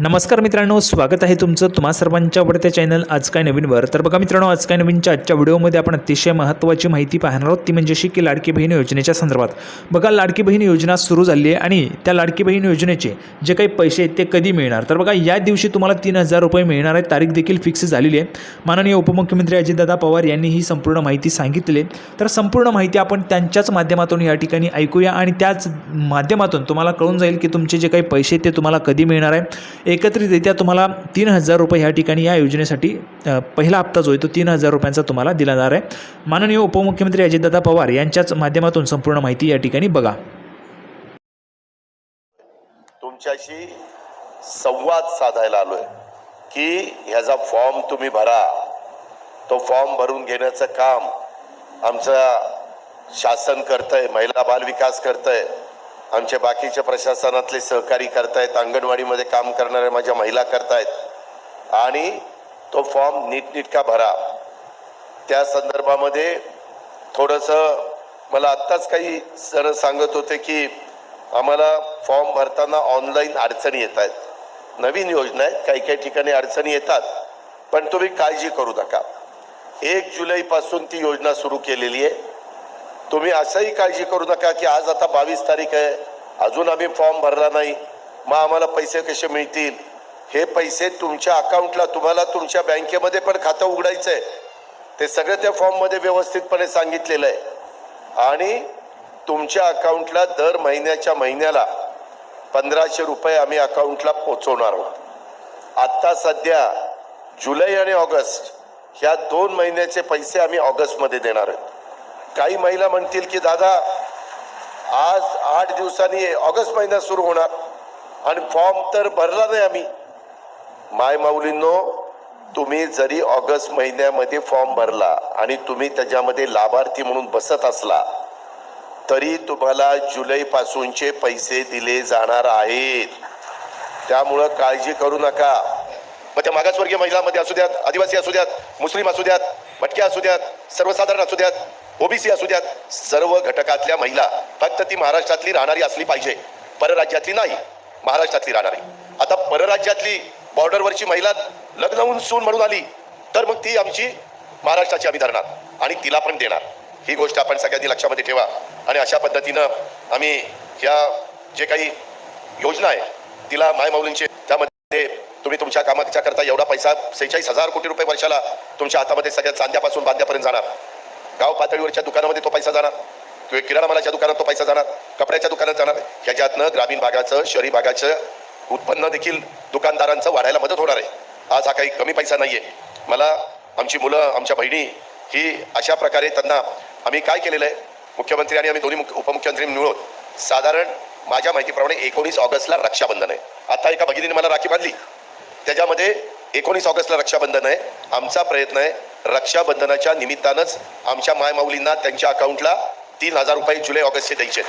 नमस्कार मित्रांनो स्वागत आहे तुमचं तुम्हा सर्वांच्या आवडत्या चॅनल आज काय नवीनवर. तर बघा मित्रांनो आज काय नवीनच्या आजच्या व्हिडिओमध्ये आपण अतिशय महत्त्वाची माहिती पाहणार आहोत. ती म्हणजे अशी की लाडकी बहीण योजनेच्या संदर्भात. बघा लाडकी बहीण योजना सुरू झाली आहे आणि त्या लाडकी बहीण योजनेचे जे काही पैसे आहेत ते कधी मिळणार? तर बघा या दिवशी तुम्हाला तीन हजार रुपये मिळणार आहे तारीख देखील फिक्स झालेली आहे. माननीय उपमुख्यमंत्री अजितदादा पवार यांनी ही संपूर्ण माहिती सांगितली तर संपूर्ण माहिती आपण त्यांच्याच माध्यमातून या ठिकाणी ऐकूया आणि त्याच माध्यमातून तुम्हाला कळून जाईल की तुमचे जे काही पैसे आहेत ते तुम्हाला कधी मिळणार आहे. एकत्रितरित्या तुम्हाला तीन हजार रुपये ह्या ठिकाणी या योजनेसाठी पहिला हप्ता जो आहे तो तीन हजार रुपयांचा तुम्हाला दिला जाणार आहे. माननीय उपमुख्यमंत्री अजितदादा पवार यांच्याच माध्यमातून संपूर्ण माहिती या ठिकाणी बघा. तुमच्याशी संवाद साधायला आलोय की ह्याचा फॉर्म तुम्ही भरा. तो फॉर्म भरून घेण्याचं काम आमचं शासन करतंय महिला बालविकास करतंय. आमचे बाकीचे प्रशासनातले सहकारी करतायत अंगणवाडीमध्ये काम करणाऱ्या माझ्या महिला करतायत. आणि तो फॉर्म नीटनीटका भरा. त्या संदर्भामध्ये थोडंसं मला आत्ताच काही जण सांगत होते की आम्हाला फॉर्म भरताना ऑनलाईन अडचणी येत आहेत. नवीन योजना आहेत काही काही ठिकाणी अडचणी येतात पण तुम्ही काळजी करू नका. एक जुलैपासून ती योजना सुरू केलेली आहे. तुम्ही असंही काळजी करू नका की आज आता बावीस तारीख आहे अजून आम्ही फॉर्म भरला नाही. मग आम्हाला पैसे कसे मिळतील? हे पैसे तुमच्या अकाउंटला तुम्हाला तुमच्या बँकेमध्ये पण खातं उघडायचं आहे ते सगळं त्या फॉर्ममध्ये व्यवस्थितपणे सांगितलेलं आहे. आणि तुमच्या अकाउंटला दर महिन्याच्या महिन्याला पंधराशे रुपये आम्ही अकाउंटला पोचवणार आहोत. आत्ता सध्या जुलै आणि ऑगस्ट ह्या दोन महिन्याचे पैसे आम्ही ऑगस्टमध्ये देणार आहोत. काही महिला म्हणतील की दादा आज आठ दिवसांनी ऑगस्ट महिना सुरू होणार. आणि फॉर्म तर भरला नाही आम्ही. माय माऊलींनो तुम्ही जरी ऑगस्ट महिन्यामध्ये फॉर्म भरला आणि तुम्ही त्याच्यामध्ये लाभार्थी म्हणून बसत असला तरी तुम्हाला जुलैपासूनचे पैसे दिले जाणार आहेत. त्यामुळं काळजी करू नका. मग त्या मागासवर्गीय महिलांमध्ये असू द्यात आदिवासी असू द्यात मुस्लिम असू द्यात भटक्या असू द्यात सर्वसाधारण असू द्यात ओबीसी असू द्यात सर्व घटकातल्या महिला फक्त ती महाराष्ट्रातली राहणारी असली पाहिजे. परराज्यातली नाही महाराष्ट्रातली राहणारी. आता परराज्यातली बॉर्डरवरची महिला लग्न होऊन सून म्हणून आली तर मग ती आमची महाराष्ट्राची आम्ही धरणार आणि तिला पण देणार. ही गोष्ट आपण सगळ्यांनी लक्षामध्ये ठेवा आणि अशा पद्धतीनं आम्ही ह्या जे काही योजना आहे तिला माय माऊलींचे त्यामध्ये तुम्ही तुमच्या कामाच्या करता एवढा पैसा सेहेचाळीस हजार कोटी रुपये वर्षाला तुमच्या हातामध्ये सगळ्या चांद्यापासून बांध्यापर्यंत जाणार. गाव पातळीवरच्या दुकानामध्ये तो पैसा जाणार. किंवा किराणा मालाच्या दुकानात तो पैसा जाणार. कपड्याच्या दुकानात जाणार. ह्याच्यातनं ग्रामीण भागाचं शहरी भागाचं उत्पन्न देखील दुकानदारांचं वाढायला मदत होणार आहे. आज हा काही कमी पैसा नाही आहे मला आमची मुलं आमच्या बहिणी ही अशा प्रकारे त्यांना आम्ही काय केलेलं आहे? मुख्यमंत्री आणि आम्ही दोन्ही मुख्य- उपमुख्यमंत्री मिळून साधारण माझ्या माहितीप्रमाणे एकोणीस ऑगस्टला रक्षाबंधन आहे. आता एका भगिनीने मला राखी बांधली. त्याच्यामध्ये एकोणीस ऑगस्टला रक्षाबंधन आहे. आमचा प्रयत्न आहे रक्षाबंधनाच्या निमित्तानंच आमच्या मायमाऊलींना त्यांच्या अकाउंटला तीन हजार रुपये जुलै ऑगस्टचे द्यायचे